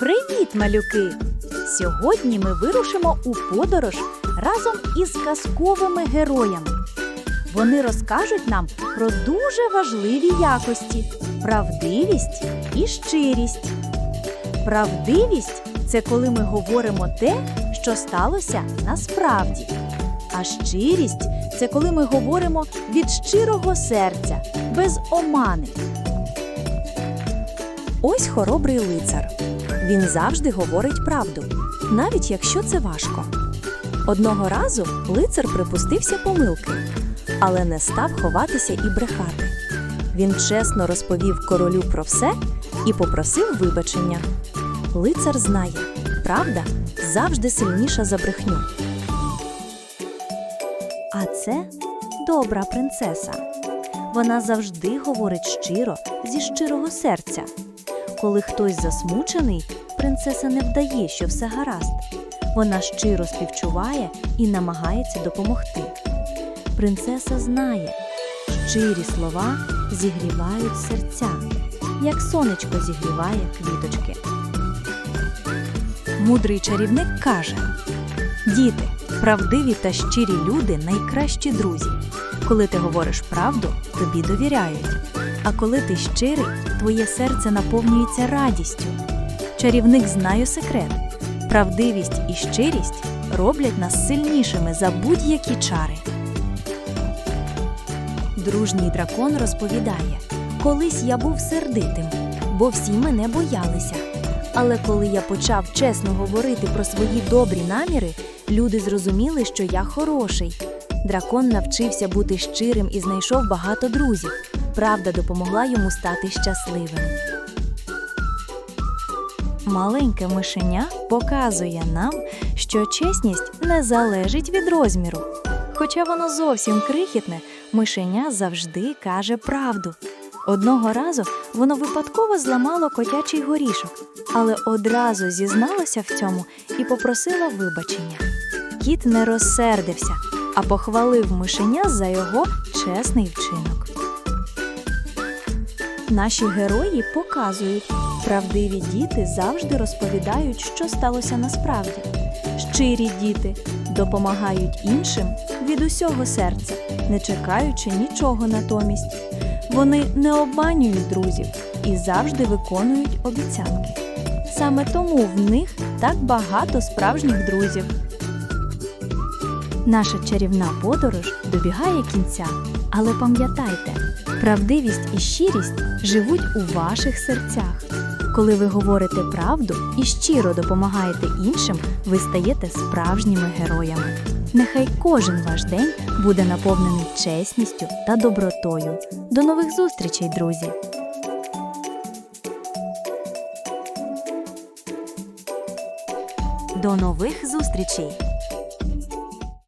Привіт, малюки! Сьогодні ми вирушимо у подорож разом із казковими героями. Вони розкажуть нам про дуже важливі якості правдивість і щирість. Правдивість це коли ми говоримо те, що сталося насправді. А щирість це коли ми говоримо від щирого серця, без омани. Ось хоробрий лицар. Він завжди говорить правду, навіть якщо це важко. Одного разу лицар припустився помилки, але не став ховатися і брехати. Він чесно розповів королю про все і попросив вибачення. Лицар знає, правда завжди сильніша за брехню. А це добра принцеса. Вона завжди говорить щиро зі щирого серця. Коли хтось засмучений, принцеса не вдає, що все гаразд. Вона щиро співчуває і намагається допомогти. Принцеса знає, щирі слова зігрівають серця, як сонечко зігріває квіточки. Мудрий чарівник каже: Діти, правдиві та щирі люди найкращі друзі. Коли ти говориш правду, тобі довіряють. А коли ти щирий, твоє серце наповнюється радістю. Чарівник знає секрет. Правдивість і щирість роблять нас сильнішими за будь-які чари. Дружній дракон розповідає: Колись я був сердитим, бо всі мене боялися. Але коли я почав чесно говорити про свої добрі наміри, люди зрозуміли, що я хороший. Дракон навчився бути щирим і знайшов багато друзів. Правда допомогла йому стати щасливим. Маленьке мишеня показує нам, що чесність не залежить від розміру. Хоча воно зовсім крихітне, мишеня завжди каже правду. Одного разу воно випадково зламало котячий горішок, але одразу зізналося в цьому і попросила вибачення. Кіт не розсердився, а похвалив мишеня за його чесний вчинок. Наші герої показують, правдиві діти завжди розповідають, що сталося насправді. Щирі діти допомагають іншим від усього серця, не чекаючи нічого натомість. Вони не обманюють друзів і завжди виконують обіцянки. Саме тому в них так багато справжніх друзів. Наша чарівна подорож добігає кінця, але пам'ятайте, правдивість і щирість живуть у ваших серцях. Коли ви говорите правду і щиро допомагаєте іншим, ви стаєте справжніми героями. Нехай кожен ваш день буде наповнений чесністю та добротою. До нових зустрічей, друзі! До нових зустрічей!